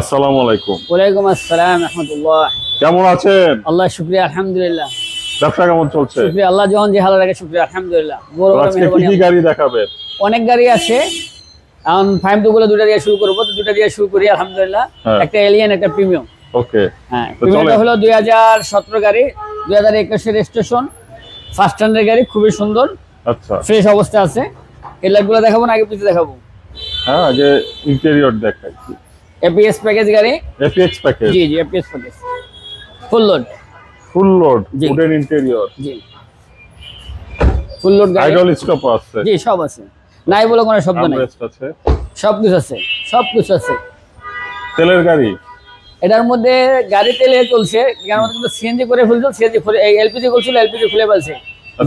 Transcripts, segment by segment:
আসসালামু আলাইকুম। ওয়ালাইকুম আসসালাম রহমতুল্লাহ। কেমন আছেন? আল্লাহ শুক্রিয়া আলহামদুলিল্লাহ। ব্যবসা কেমন চলছে? শুক্রিয়া আল্লাহ যখন যে হালা রাখে শুক্রিয়া আলহামদুলিল্লাহ। আজকে কি কি গাড়ি দেখাবেন অনেক গাড়ি আছে। এখন ফাইভ টু গুলো দুটা দিয়ে শুরু করব। তো দুটা দিয়ে শুরু করি আলহামদুলিল্লাহ। হ্যাঁ। একটা এলিয়ান একটা প্রিমিয়াম ওকে। হ্যাঁ প্রিমিয়ামটা হলো দুই হাজার সতেরো গাড়ি। দুই হাজার একুশের স্টেশন ফার্স্ট স্ট্যান্ডার্ড গাড়ি খুবই সুন্দর। আচ্ছা। ফ্রেশ অবস্থা আছে। এই লাইটগুলো দেখাবো না আগে পিছিয়ে দেখাবো। হ্যাঁ আগে ইন্টেরিয়র দেখাই। এপিএস প্যাকেজ গাড়ি? এপিএক্স প্যাকেজ জি জি APS package full load full load. Wooden interior জি। ফুল লোড গাড়ি? আইডল স্টপ আছে। জি সব আছে। নাই বলে কোনো শব্দ নাই। আছে। সব কিছু আছে সব কিছু আছে। তেলের গাড়ি? এটার মধ্যে গাড়ি তেলে চলছে মধ্যে কিন্তু সিএনজি করে ফেলছে সিএনজি খুলে এলপিজি করছিল এলপিজি খুলে ফেলছে।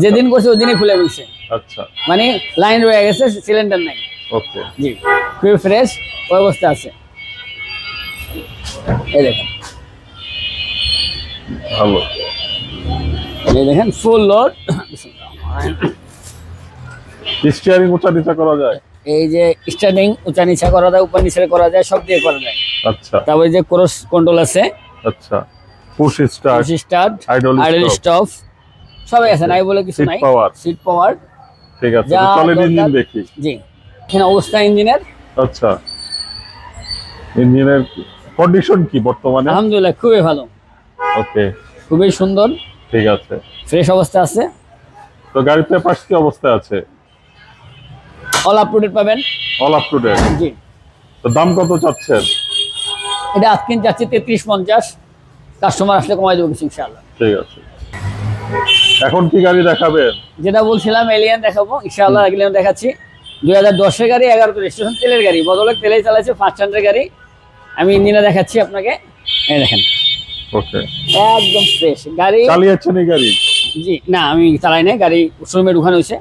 যেদিন করছে ওই দিনই খুলে ফেলছে। আচ্ছা। মানে লাইন রয়ে গেছে সিলিন্ডার নাই। ওকে জি। খুবই ফ্রেশ অবস্থা আছে। এই দেখেন ভালো এই দেখেন ফুল লোড স্টিয়ারিং উঁচা নিচা করা যায়? এই যে স্টার্টিং উঁচা নিচা করা যায় উপর নিচে করা যায় সব দিয়ে করা যায়। আচ্ছা। তারপরে যে ক্রস কন্ট্রোল আছে। আচ্ছা। Push start start Idle idle. Stop সবাই আছে নাই বলে কিছু নাই। power. সিট পাওয়ার ঠিক আছে চলেন ইঞ্জিন দেখি। জি। এখানে অবস্থা ইঞ্জিনের। আচ্ছা। ইঞ্জিনের কন্ডিশন কি বর্তমানে? আলহামদুলিল্লাহ খুবই ভালো। ওকে। খুবই সুন্দর। ঠিক আছে। ফ্রেশ অবস্থা আছে। তো গাড়ির পেপারস কি অবস্থা আছে? অল আপ টু ডেট পাবেন। অল আপ টু ডেট জি। তো দাম কত চাচ্ছেন? এটা আজকে যাচ্ছে তেত্রিশ পঞ্চাশ। কাস্টমার আসলে কমাই দেবো কিছু ইনশাআল্লাহ। ঠিক আছে। এখন কি গাড়ি দেখাবেন যেটা বলছিলাম এলিয়ান দেখাবো। ইনশাআল্লাহ এলিয়ান দেখাচ্ছি। দুই হাজার দশের গাড়ি এগারোতে রেজিস্ট্রেশন তেলের গাড়ি। বদলে তেলেই চালাচ্ছে ফার্স্ট স্ট্যান্ডার্ড গাড়ি। আমি ইঞ্জিনে দেখাচ্ছি আপনাকে। এই দেখেন। ওকে একদম ফ্রেশ গাড়ি চালিয়েছেন এই গাড়ি? জি না আমি চালাই নাই। গাড়ি শোরুমে ঢুকানো হয়েছে।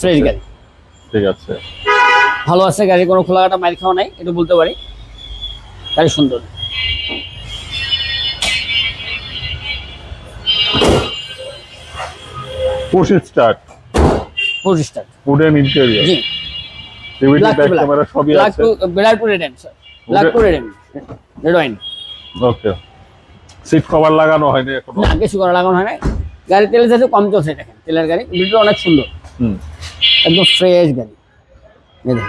ফ্রেশ গাড়ি। ঠিক আছে। ভালো আছে গাড়ি কোনো খোলা খোলাঘাটা মাইর খাওয়া নাই এটা বলতে পারি। গাড়ি সুন্দর। Push start full start wooden interior জি। ব্যাক ক্যামেরা সবই ব্ল্যাক আছে। Two black two red sir black two red red wine. Okay. Seat cover লাগানো হয়নি এখনও। না কিছু করা লাগানো হয় না গাড়ি তেলের সাথে কম চলছে দেখেন। তেলের গাড়ি ভিডিও অনেক সুন্দর। হুম। একদম ফ্রেশ গাড়ি। দেখেন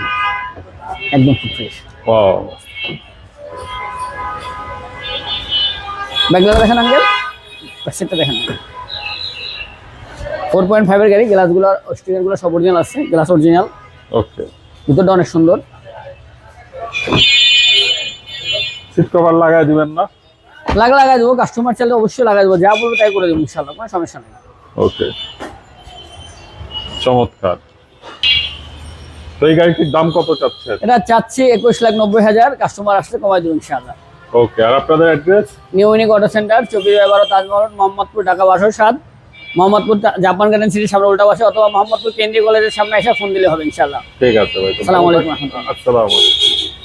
একদম খুব ফ্রেশ ওয়াও। ব্যাকগ্রাউন্ড দেখেন আঙ্কেল সেটটা দেখেন। ফোর পয়েন্ট ফাইভের গাড়ি গ্লাসগুলো স্টিকারগুলো সব অরিজিনাল আছে গ্লাস অরিজিনাল ওকে। ভিতরটা অনেক সুন্দর। সিট কভার লাগাই দিবেন না? লাগা লাগাই দেবো কাস্টমার চাইলে অবশ্যই লাগাই দেবো। যা বলব তাই করে দেবো ইনশাল্লাহ কোনো সমস্যা নেই। ওকে চমৎকার। তো এই গাড়িটির দাম কত চাচ্ছেন? এটা চাচ্ছি একুশ লাখ নব্বই হাজার কাস্টমার আসলে কমাই দেবো ইনশাল্লাহ ওকে আর আপনাদের address new unique auto centre চব্বিশ এগারো তাজমহল মোহাম্মদপুর ঢাকা বারোশো সাত। মোহাম্মদপুর জাপান গার্ডেন সিটির সামনে উল্টা পাশে অথবা মোহাম্মদপুর কেন্দ্রীয় কলেজের সামনে এসে ফোন দিলে হবে ইনশাল্লাহ ঠিক আছে ভাই আসসালামু আলাইকুম আসসালামু আলাইকুম।